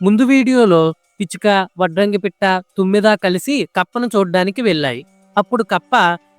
ముందు వీడియోలో పిచ్చుక వడ్రంగి పిట్ట తుమ్మిదా కలిసి కప్పను చూడ్డానికి వెళ్ళాయి. అప్పుడు కప్ప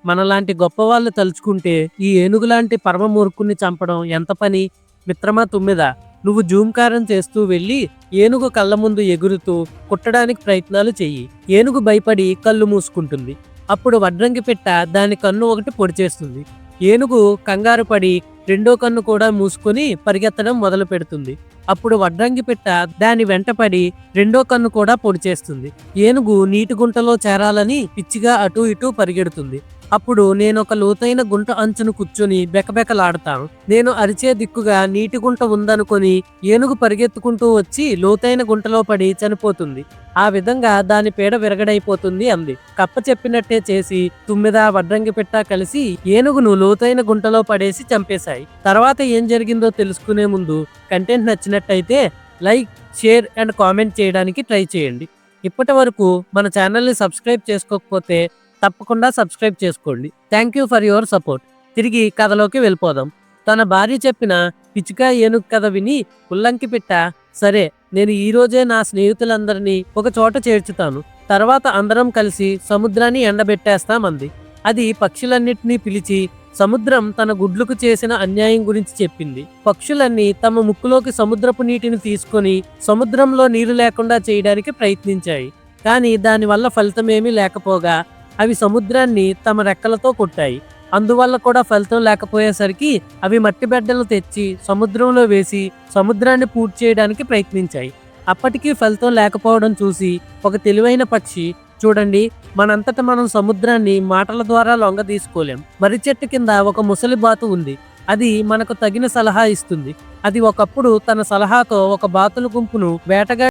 మనలాంటి గొప్పవాళ్ళు తలుచుకుంటే ఈ ఏనుగులాంటి పరమ మూర్ఖుని చంపడం ఎంత పని? మిత్రమా తుమ్మిద నువ్వు జూంకారం చేస్తూ వెళ్ళి ఏనుగు కళ్ళ ముందు ఎగురుతూ కుట్టడానికి ప్రయత్నాలు చెయ్యి. ఏనుగు భయపడి కళ్ళు మూసుకుంటుంది. అప్పుడు వడ్రంగి పిట్ట దాని కన్ను ఒకటి పొడిచేస్తుంది. ఏనుగు కంగారు పడి రెండో కన్ను కూడా మూసుకొని పరిగెత్తడం మొదలు పెడుతుంది. అప్పుడు వడ్రంగి పిట్ట దాని వెంటపడి రెండో కన్ను కూడా పొడిచేస్తుంది ఏనుగు నీటి గుంటలో చేరాలని పిచ్చిగా అటూ ఇటూ పరిగెడుతుంది. అప్పుడు నేను ఒక లోతైన గుంట అంచును కూర్చొని బెకబెకలాడతాను నేను అరిచే దిక్కుగా నీటి గుంట ఉందనుకొని ఏనుగు పరిగెత్తుకుంటూ వచ్చి లోతైన గుంటలో పడి చనిపోతుంది. ఆ విధంగా దాని పీడ విరగడైపోతుంది అంది. కప్ప చెప్పినట్టే చేసి తుమ్మిద వడ్రంగి పెట్టా కలిసి ఏనుగును లోతైన గుంటలో పడేసి చంపేశాయి. తర్వాత ఏం జరిగిందో తెలుసుకునే ముందు కంటెంట్ నచ్చినట్టయితే లైక్ షేర్ అండ్ కామెంట్ చేయడానికి ట్రై చేయండి. ఇప్పటి వరకు మన ఛానల్ని సబ్స్క్రైబ్ చేసుకోకపోతే తప్పకుండా సబ్స్క్రైబ్ చేసుకోండి. Thank you for your support తిరిగి కథలోకి వెళ్ళిపోదాం. తన భార్య చెప్పిన పిచ్చుక ఏనుగు కథ విని ఉల్లంకి పిట్ట సరే నేను ఈ రోజే నా స్నేహితులందరినీ ఒక చోట చేర్చుతాను. తర్వాత అందరం కలిసి సముద్రాన్ని ఎండబెట్టేస్తామంది అది పక్షులన్నిటినీ పిలిచి సముద్రం తన గుడ్లకు చేసిన అన్యాయం గురించి చెప్పింది. పక్షులన్నీ తమ ముక్కులోకి సముద్రపు నీటిని తీసుకొని సముద్రంలో నీరు లేకుండా చేయడానికి ప్రయత్నించాయి. కానీ దానివల్ల ఫలితమేమీ లేకపోగా అవి సముద్రాన్ని తమ రెక్కలతో కొట్టాయి. అందువల్ల కూడా ఫలితం లేకపోయేసరికి అవి మట్టి బిడ్డలు తెచ్చి సముద్రంలో వేసి సముద్రాన్ని పూర్తి చేయడానికి ప్రయత్నించాయి. అప్పటికీ ఫలితం లేకపోవడం చూసి ఒక తెలివైన పక్షి చూడండి మనంతట మనం సముద్రాన్ని మాటల ద్వారా లొంగ తీసుకోలేం. మర్రి చెట్టు కింద ఒక ముసలి బాతు ఉంది. అది మనకు తగిన సలహా ఇస్తుంది. అది ఒకప్పుడు తన సలహాతో ఒక బాతుల గుంపును వేటగా